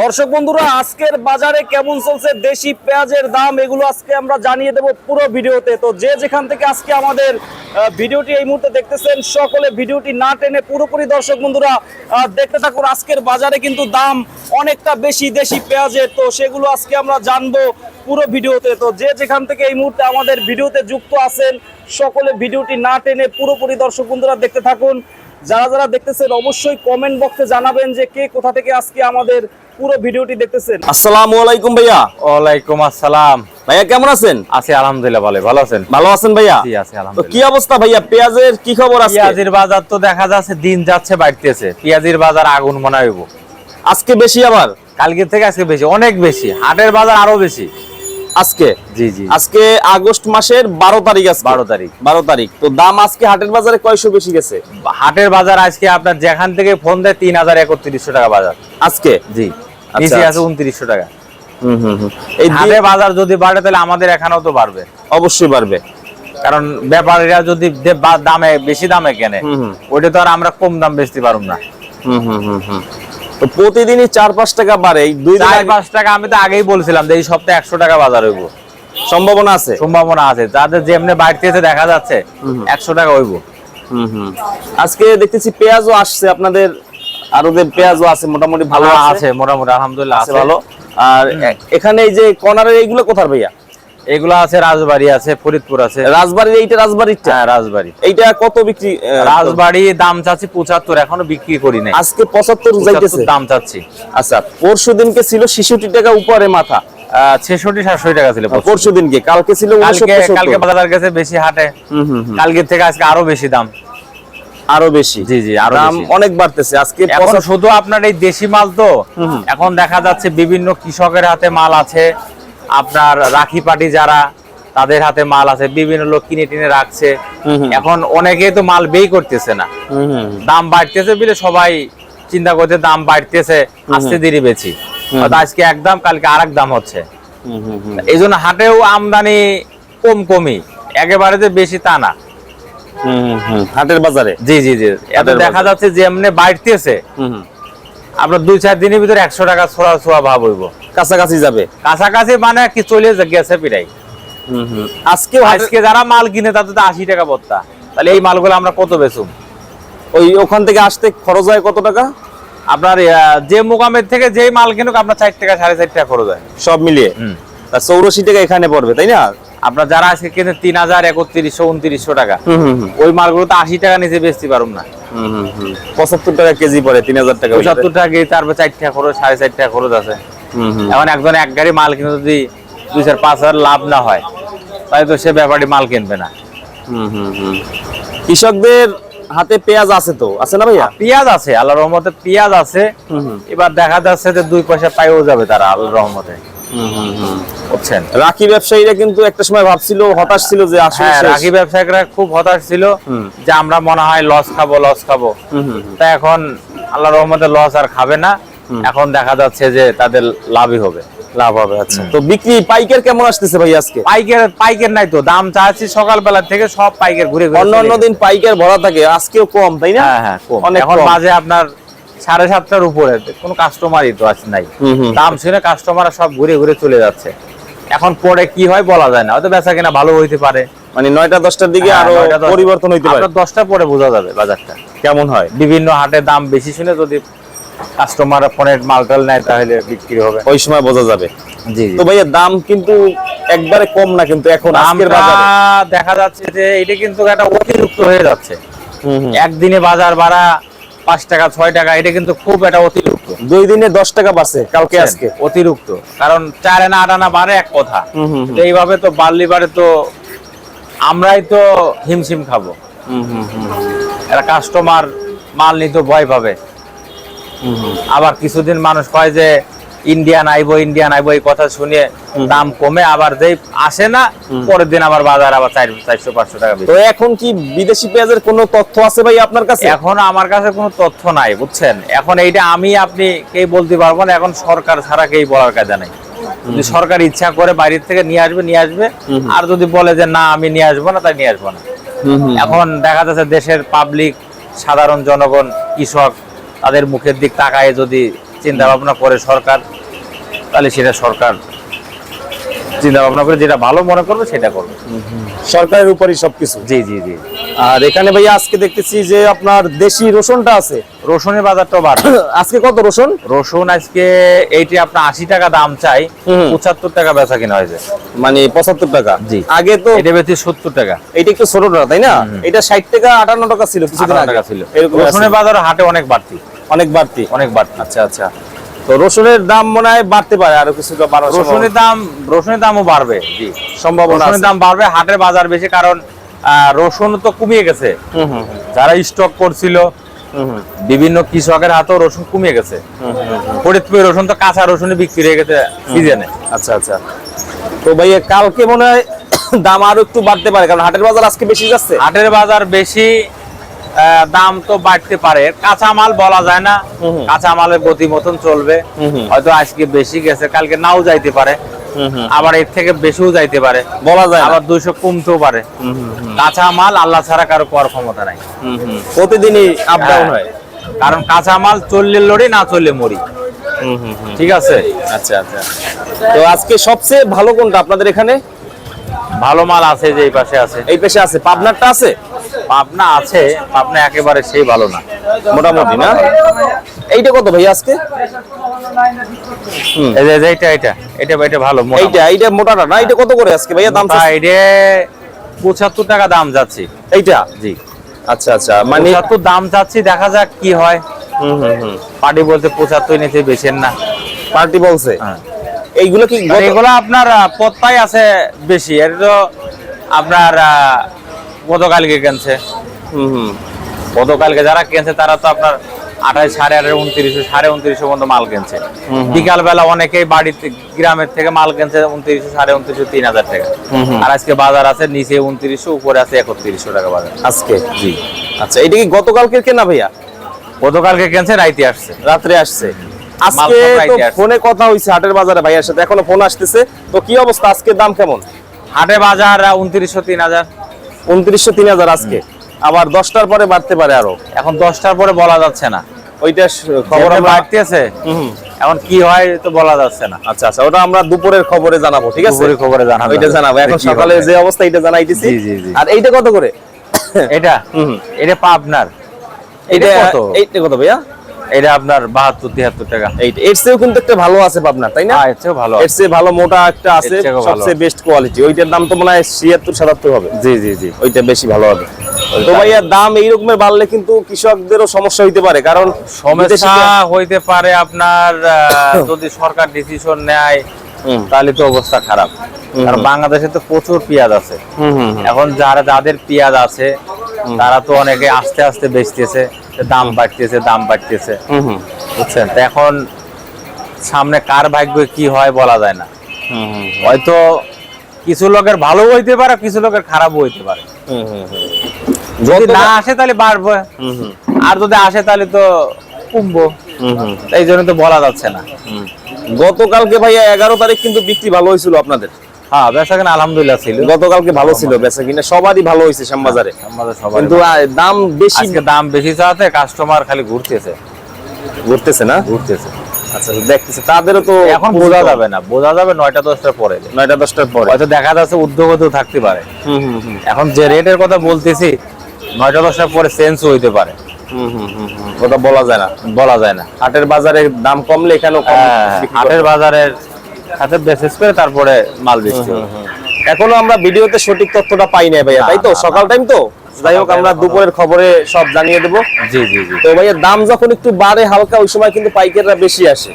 দর্শক বন্ধুরা, আজকের বাজারে কেমন চলছে? দেশি পেঁয়াজের দাম, এগুলো আজকে আমরা জানিয়ে দেব পুরো ভিডিওতে। তো যে যেখান থেকে আজকে আমাদের ভিডিওটি এই মুহূর্তে দেখতেছেন, সকলে ভিডিওটি না টেনে পুরোপুরি দর্শক বন্ধুরা দেখতে থাকুন, আজকের বাজারে কিন্তু দাম অনেকটা বেশি দেশি পেঁয়াজের। তো সেগুলো আজকে আমরা জানব পুরো ভিডিওতে। তো যে যেখান থেকে এই মুহূর্তে আমাদের ভিডিওতে যুক্ত আছেন, সকলে ভিডিওটি না টেনে পুরোপুরি দর্শক বন্ধুরা দেখতে থাকুন। যারা যারা দেখতেছেন, অবশ্যই কমেন্ট বক্সে জানাবেন যে কে কোথা থেকে আজকে আমাদের পুরো ভিডিওটি দেখতেছেন। আসসালামু আলাইকুম ভাইয়া। ওয়ালাইকুম আসসালাম। ভাইয়া কেমন আছেন? আছি আলহামদুলিল্লাহ ভালো ভালো আছেন? ভালো আছেন ভাইয়া? জি আছি তো কি অবস্থা ভাইয়া? পেঁয়াজের কি খবর আজকে? পেঁয়াজির বাজার তো দেখা যাচ্ছে দিন যাচ্ছে বাড়তেছে। পেঁয়াজির বাজার আগুন মনে হইব আজকে বেশি আবার? কালকে থেকে আজকে বেশি অনেক বেশি। হাটের বাজার আরও বেশি। আজকে? জি জি। আজকে আগস্ট মাসের বারো তারিখ আছে বারো তারিখ। বারো তারিখ। তো দাম আজকে হাটের বাজারে কয়শো বেশি গেছে? হাটের বাজার আজকে আপনার যেখান থেকে ফোন দেয় তিন হাজার একত্রিশশো টাকা বাজার। আজকে? জি। নিচে আছে আচ্ছা। উনত্রিশশো টাকা। হুম হুম হুম। এই দি- বাজার যদি বাড়ে তাহলে আমাদের এখানেও তো বাড়বে। অবশ্যই বাড়বে। কারণ ব্যাপারীরা যদি দামে বেশি দামে কেনে ওইটা তো আর আমরা কম দাম বেচতে পারব না। হুম হুম হুম হুম। তো প্রতিদিনই চার পাঁচ টাকা বাড়ে। দুই চার পাঁচ টাকা আমি তো আগেই বলছিলাম যে এই সপ্তাহে একশো টাকা বাজার হইব। সম্ভাবনা আছে? সম্ভাবনা আছে। যাদের যেমনি বাড়তেছে দেখা যাচ্ছে একশো টাকা হইব। হুম হুম। আজকে দেখতেছি পেঁয়াজও আসছে আপনাদের আরও যে পেঁয়াজও আছে মোটামুটি ভালো আছে মোটামুটি আলহামদুলিল্লাহ আছে ভালো। আর এখানে এই যে কর্নারের এইগুলো কোথার ভাইয়া? এগুলো আছে রাজবাড়ি আছে ফরিদপুর আছে। রাজবাড়ির এইটা রাজবাড়িরটা? হ্যাঁ রাজবাড়ি। এইটা কত বিক্রি রাজবাড়ি দাম চাচ্ছি পঁচাত্তর এখনও বিক্রি করি নাই। আজকে পঁচাত্তর যাইতেছে? দাম চাচ্ছি। আচ্ছা পরশু দিনকে ছিল ছেষট্টি টাকা উপরে মাথা। ছেষট্টি সাতষট্টি টাকা ছিল পরশু। দিনকে। কালকে ছিল কালকে বাজার গেছে বেশি হাটে। হুম হুম হুম। কালকে থেকে আজকে আরও বেশি দাম। আরও বেশি। জি, জি, আরও দাম অনেক বাড়তেছে। আজকে এখন শুধু আপনার এই দেশি মাল তো। এখন দেখা যাচ্ছে বিভিন্ন কৃষকের হাতে মাল আছে। আপনার রাখি পাটি যারা তাদের হাতে মাল আছে। বিভিন্ন লোক কিনে টিনে রাখছে। এখন অনেকেই তো মাল বেই করতেছে না। দাম বাড়তেছে বলে সবাই চিন্তা করছে দাম বাড়তেছে আস্তে বেশি হয়তো আজকে এক দাম কালকে আরেক দাম হচ্ছে। এই জন্য হাটেও আমদানি কম কমই একেবারে যে বেশি তা না। হাটের বাজারে? জি জি জি। এত দেখা যাচ্ছে যে এমনি বাড়তেছে। আপনার দুই চার দিনের ভিতরে একশো টাকা ছোড়া ছোড়া ভাব হইব। কাছাকাছি যাবে? কাছাকাছি মানে কি চলে গেছে হাটের- আজকে যারা মাল কিনে তাদের তো আশি টাকা বত্তা। তাহলে এই মালগুলো আমরা কত বেচুম? ওই ওখান থেকে আসতে খরচ হয় কত টাকা? আপনার যে মোকামের থেকে যেই মাল কিনুক আপনার চার টাকা সাড়ে চার টাকা খরচ হয়। সব মিলিয়ে। তা চৌরাশি টাকা এখানে পড়বে তাই না আপনার যারা আজকে কিনে তিন হাজার একত্রিশশো উনত্রিশশো টাকা। ওই মালগুলো তো আশি টাকা নিচে বেচতে পারুম না। পঁচাত্তর টাকা কেজি পড়ে তিন হাজার টাকা পঁচাত্তর টাকা কেজি, তারপর চার টাকা খরচ সাড়ে চার টাকা খরচ আছে। এখন একজন এক গাড়ি মাল কিনে যদি দুই চার পাঁচ হাজার লাভ না হয় তাহলে তো সে ব্যাপারটি মাল কিনবে না। কৃষকদের হাতে পেঁয়াজ আছে তো আছে না ভাইয়া পেঁয়াজ আছে আল্লাহ রহমতে পেঁয়াজ আছে। এবার দেখা যাচ্ছে যে দুই পয়সা পাইও যাবে তারা আল্লাহ রহমতে হুম হুম হুম। বুঝছেন? রাখি ব্যবসায়ীরা কিন্তু একটা সময় ভাবছিল হতাশ ছিল যে আসলে হ্যাঁ রাখি ব্যবসায়িকরা খুব হতাশ ছিল যে আমরা মনে হয় লস খাব লস খাব। তা এখন আল্লাহ রহমতে লস আর খাবে না। এখন দেখা যাচ্ছে যে তাদের লাভই হবে। লাভ হবে আচ্ছা। তো বিক্রি পাইকার কেমন আসতেছে ভাই আজকে? পাইকের পাইকের নাই তো দাম চাচ্ছি সকালবেলা থেকে সব পাইকের ঘুরে ঘুরে অন্য অন্য দিন পাইকার ভরা থাকে আজকেও কম তাই না? হ্যাঁ হ্যাঁ কম। এখন মাঝে আপনার সাড়ে সাতটার উপরে কোনো কাস্টমারই তো আছে নাই। দাম শুনে কাস্টমাররা সব ঘুরে ঘুরে চলে যাচ্ছে। এখন পরে কি হয় বলা যায় না হয়তো বেচা কিনা ভালো হইতে পারে। মানে নয়টা দশটার দিকে হ্যাঁ, আরও পরিবর্তন হইতে পারে। দশটা পরে বোঝা যাবে বাজারটা। কেমন হয়? বিভিন্ন হাটে দাম বেশি শুনে যদি কাস্টমার ফোনের মালটাল নেয় তাহলে বিক্রি হবে। ওই সময় বোঝা যাবে। জি তো ভাইয়া দাম কিন্তু একবারে কম না কিন্তু এখন আজকের বাজারে। দেখা যাচ্ছে যে এটা কিন্তু একটা অতিরিক্ত হয়ে যাচ্ছে। একদিনে বাজার ভাড়া পাঁচ টাকা ছয় টাকা এটা কিন্তু খুব একটা অতিরিক্ত। দুই দিনে দশ টাকা বাড়ছে কালকে আজকে। অতিরিক্ত। কারণ চার আনা আট আনা বাড়ে এক কথা। এইভাবে তো বাড়লি বাড়ে তো আমরাই তো হিমশিম খাব। এরা কাস্টমার মাল নিতে ভয় পাবে। আবার কিছুদিন মানুষ কয় যে ইন্ডিয়ান আইবো ইন্ডিয়ান আইবো এই কথা শুনে দাম কমে আবার যেই আসে না পরের দিন আবার বাজার আবার চার চারশো পাঁচশো টাকা তো এখন কি বিদেশি পেঁয়াজের কোনো তথ্য আছে ভাই আপনার কাছে? এখন আমার কাছে কোনো তথ্য নাই বুঝছেন? এখন এইটা আমি আপনি কেই বলতে পারব না এখন সরকার ছাড়া কেই বলার কাজে নাই। যদি সরকার ইচ্ছা করে বাইরের থেকে নিয়ে আসবে নিয়ে আসবে। আর যদি বলে যে না আমি নিয়ে আসব না তাই নিয়ে আসব না। এখন দেখা যাচ্ছে দেশের পাবলিক সাধারণ জনগণ কৃষক তাদের মুখের দিক তাকায় যদি চিন্তা ভাবনা করে সরকার তাহলে সেটা সরকার চিন্তা ভাবনা করে যেটা ভালো মনে করবে সেটা করবে। সরকারের উপরই সবকিছু। জি জি জি। আর এখানে ভাইয়া আজকে দেখতেছি যে আপনার দেশি রসুনটা আছে। রসুনের বাজারটা বাড়বে। আজকে কত রসুন? রসুন আজকে এইটি আপনার আশি টাকা দাম চাই পঁচাত্তর টাকা বেচা কিনা হয়েছে। মানে পঁচাত্তর টাকা? জি। আগে তো এটা বেশি সত্তর টাকা। এটা একটু ছোটটা তাই না? এটা ষাট টাকা আটান্ন টাকা ছিল কিছু টাকা ছিল। রসুনের বাজার হাটে অনেক বাড়তি। অনেক বাড়তি। অনেক বাড়তি। আচ্ছা আচ্ছা। তো রসুনের দাম মনে হয় বাড়তে পারে আরও বাড়ার রসুনের দাম রসুনের দামও বাড়বে। জি সম্ভাবনা রসুনের দাম বাড়বে হাটের বাজার বেশি কারণ রসুন তো কমিয়ে গেছে। যারা স্টক করছিল বিভিন্ন কৃষকের হাতেও রসুন কমিয়ে গেছে। ফরিদপুরে রসুন তো কাঁচা রসুনই বিক্রি হয়ে গেছে সিজনে। আচ্ছা আচ্ছা। তো ভাইয়া কালকে মনে হয় দাম আরও একটু বাড়তে পারে কারণ হাটের বাজার আজকে বেশি যাচ্ছে। হাটের বাজার বেশি দাম তো বাড়তে পারে। কাঁচা মাল বলা যায় না। হুম হুম। কাঁচা মালের গতি মতন চলবে। হয়তো আজকে বেশি গেছে কালকে নাও যাইতে পারে। আবার এর থেকে বেশিও যাইতে পারে। বলা যায় আবার দুইশো কমতেও পারে। হুম হুম হুম। কাঁচা মাল আল্লাহ ছাড়া কারও করার ক্ষমতা নাই। প্রতিদিনই আপ ডাউন হয়। কারণ কাঁচা মাল চললে লড়ি না চললে মরি। ঠিক আছে? আচ্ছা আচ্ছা। তো আজকে সবচেয়ে ভালো কোনটা আপনাদের এখানে? ভালো মাল আছে যে এই পাশে আছে। এই পাশে আছে। পাবনারটা আছে? পাবনা আছে পাবনা একেবারে সেই ভালো না। মোটামুটি না? এইটা কত ভাই আজকে? এই যে- যে এইটা এইটা। এটা এটা ভালো এইটা এইটা মোটাটা না? এইটা কত করে আজকে ভাইয়া দাম এটা পঁচাত্তর টাকা দাম যাচ্ছি। এইটা? জি। আচ্ছা আচ্ছা মানে দাম দেখা যাক কি হয়। হুম হুম হুম। পার্টি বলতে পঁচাত্তর নিতে বেছেন না। পার্টি বলছে? হ্যাঁ। এইগুলো কি এগুলো আপনার আছে বেশি। এটা তো আপনার গতকালকে কেনছে। হুম গতকালকে যারা কিনছে তারা তো আপনার আঠাশ সাড়ে আঠারো উনত্রিশশো সাড়ে উনত্রিশশো পর্যন্ত মাল কিনছে। হুম। বিকাল বেলা অনেকেই বাড়িতে গ্রামের থেকে মাল কিনছে উনত্রিশশো সাড়ে উনত্রিশশো তিন হাজার টাকা। আর আজকে বাজার আছে নিচে উনত্রিশশো উপরে আছে একত্রিশশো টাকা বাজার। আজকে? জি। আচ্ছা এটা কি গতকালকে কেনা ভাইয়া? গতকালকে কিনছে রাইতে আসছে। রাত্রে আসছে। আজকে তো ফোনে কথা হইছে হাটের বাজারে ভাইয়ার সাথে এখনও ফোন আসতেছে। তো কি অবস্থা আজকে দাম কেমন? হাটে বাজার উনত্রিশশো তিন হাজার। উনত্রিশশো তিন হাজার আজকে। আবার দশটার পরে বাড়তে পারে আরও। এখন দশটার পরে বলা যাচ্ছে না। ওইটা খবর হুম। এখন কি হয় তো বলা যাচ্ছে না। আচ্ছা আচ্ছা ওটা আমরা দুপুরের খবরে জানাব ঠিক আছে? দুপুরে খবরে জানাব। ওইটা জানাব। এখন সকালে যে অবস্থা এটা জানাইতেছি। আর এইটা কত করে? এটা। এটা পাবনার। এটা কত? এইটা কত ভাইয়া? এটা আপনার বাহাত্তর তিয়াত্তর টাকা। এর চেয়েও কিন্তু একটা ভালো আছে আপনার তাই না? হ্যাঁ এর চেয়েও ভালো। এর চেয়ে ভালো মোটা একটা আছে সবচেয়ে বেস্ট কোয়ালিটি ওইটার দাম তো মনে হয় ছিয়াত্তর সাতাত্তর হবে। জি জি জি। ওইটা বেশি ভালো হবে। তো ভাইয়া দাম এইরকমের বাড়লে কিন্তু কৃষকদেরও সমস্যা হইতে পারে কারণ সমস্যা হইতে পারে আপনার যদি সরকার ডিসিশন নেয় তাহলে তো অবস্থা খারাপ। কারণ বাংলাদেশে তো প্রচুর পেঁয়াজ আছে। এখন যারা যাদের পেঁয়াজ আছে তারা তো অনেকে আস্তে আস্তে বেচতেছে দাম বাড়তেছে দাম বাড়তেছে। বুঝছেন? তো এখন সামনে কার ভাগ্য কি হয় বলা যায় না। হয়তো কিছু লোকের ভালো হইতে পারে কিছু লোকের খারাপও হইতে পারে। যদি না আসে তাহলে বাড়বে। আর যদি আসে তাহলে তো কমবো এই জন্য তো বলা যাচ্ছে না। হুম। গতকালকে ভাইয়া এগারো তারিখ কিন্তু বিক্রি ভালো হয়েছিল আপনাদের। হ্যাঁ বেচা কেনা আলহামদুলিল্লাহ ছিল। গতকালকে ভালো ছিল বেচা কিনা সবারই ভালো হয়েছে শ্যামবাজারে কিন্তু দাম বেশি দাম বেশি চাতে কাস্টমার খালি ঘুরতেছে। ঘুরতেছে না? ঘুরতেছে। আচ্ছা দেখতেছে তাদেরও তো এখন বোঝা যাবে না বোঝা যাবে নয়টা দশটার পরে। নয়টা দশটার পরে। হয়তো দেখা যাচ্ছে থাকতে পারে। এখন যে রেটের কথা বলতেছি নয়টা দশটার পরে চেঞ্জ হইতে পারে। ওটা বলা যায় না বলা যায় না। হাটের বাজারে দাম কমলে এখানেও হ্যাঁ, হাটের বাজারের সাথে বেসেস করে তারপরে মাল এখনও আমরা ভিডিওতে সঠিক তথ্যটা পাই নাই ভাইয়া তাই তো? সকাল টাইম তো? যাই হোক আমরা দুপুরের খবরে সব জানিয়ে দেবো। জি জি জি। তো ভাইয়া দাম যখন একটু বাড়ে হালকা ওই সময় কিন্তু পাইকাররা বেশি আসে।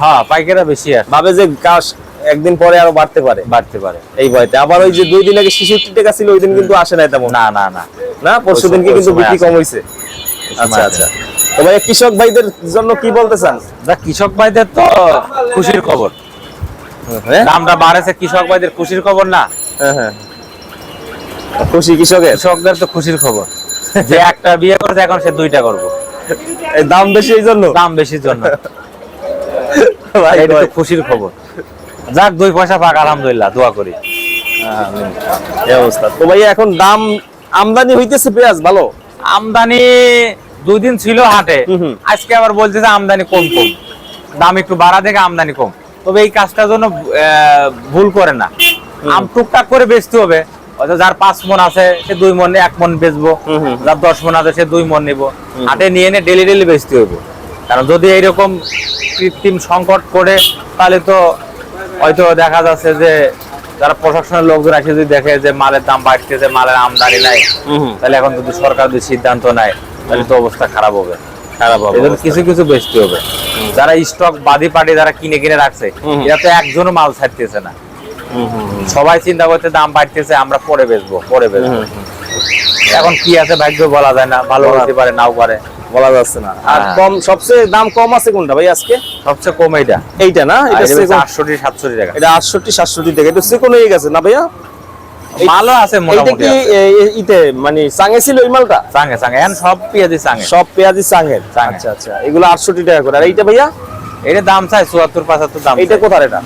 হ্যাঁ পাইকারা বেশি আসে। ভাবে যে গাছ একদিন পরে আরও বাড়তে পারে। বাড়তে পারে। এই ভয়তে। আবার ওই যে দুই দিন আগে ছেষট্টি টাকা ছিল ওই দিন কিন্তু আসে নাই তেমন। না না না। না? পরশু দিনকে কিন্তু বিক্রি কম হয়েছে আচ্ছা আচ্ছা। তো কৃষক ভাইদের জন্য কি বলতে চান? কৃষক ভাইদের তো খুশির খবর। হ্যাঁ? দামটা বাড়েছে কৃষক ভাইদের খুশির খবর না। হ্যাঁ হ্যাঁ। খুশি কৃষকের? কৃষকদের তো খুশির খবর। যে একটা বিয়ে করছে এখন সে দুইটা করব। দাম বেশি এই জন্য? দাম বেশির জন্য। এটা তো খুশির খবর। যাক দুই পয়সা পাক আলহামদুলিল্লাহ দোয়া করি। এই অবস্থা। তো ভাইয়া এখন দাম আমদানি হইতেছে পেঁয়াজ ভালো? আমদানি দুই দিন ছিল হাটে। আজকে আবার বলতেছে আমদানি কম কম। দাম একটু বাড়া দেখে আমদানি কম। তবে এই কাজটার জন্য ভুল করে না। আম টুকটাক করে বেচতে হবে। যার পাঁচ মন আছে সে দুই মন এক মন বেচবো। যার দশ মন আছে সে দুই মন নিব। হাটে নিয়ে এনে ডেলি ডেলি বেচতে হবে। কারণ যদি এইরকম কৃত্রিম সংকট করে তাহলে তো হয়তো দেখা যাচ্ছে যে যারা প্রশাসনের লোকজন এসে যদি দেখে যে মালের দাম বাড়তেছে মালের আমদানি নাই তাহলে এখন যদি সরকার যদি সিদ্ধান্ত নেয় তাহলে তো অবস্থা খারাপ হবে। খারাপ হবে কিছু কিছু বেচতে হবে। যারা স্টক বাদি পার্টি যারা কিনে কিনে রাখছে এরা তো একজনও মাল ছাড়তেছে না। সবাই চিন্তা করতে দাম বাড়তেছে আমরা পরে বেচবো পরে বেচবো। এখন কি আছে ভাগ্য বলা যায় না ভালো হতে পারে নাও পারে। বলা যাচ্ছে না। আর হ্যাঁ। কম সবচেয়ে দাম কম আছে কোনটা ভাই আজকে? সবচেয়ে কম এইটা। এইটা না? এটা second- আটষট্টি সাতষট্টি টাকা। এটা আটষট্টি সাতষট্টি টাকা। এটা সেকোন হয়ে গেছে না ভাইয়া? এই- আছে মোটামুটি কি ইতে মানে চাঙে ছিল ওই মালটা? চাঙে চাঙে এখন সব পেঁয়াজি চাঙে। সব পেঁয়াজি চাঙে। আচ্ছা আচ্ছা এগুলো আটষট্টি টাকা করে। আর এইটা ভাইয়া? এটা দাম চাই চুয়াত্তর পঁচাত্তর দাম এইটা চাই। কোথার এটা?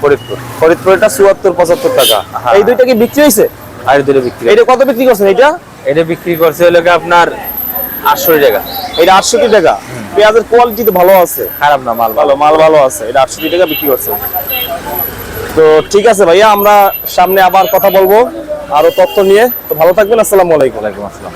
ফরিদপুর। ফরিদপুর এটা চুয়াত্তর পঁচাত্তর টাকা। হ্যাঁ। এই দুইটা কি বিক্রি হয়েছে? আর দূরে বিক্রি এইটা কত বিক্রি করছেন এইটা? এটা বিক্রি করছে হলো আপনার আটষট্টি টাকা। এটা আটষট্টি টাকা। পেঁয়াজের কোয়ালিটি তো ভালো আছে। খারাপ না মাল ভালো। মাল ভালো আছে। এটা আটষট্টি টাকা বিক্রি করছে। তো ঠিক আছে ভাইয়া, আমরা সামনে আবার কথা বলব, আরও তথ্য নিয়ে। তো ভালো থাকবেন, আসসালামু আলাইকুম। ওয়ালাইকুম আসসালাম।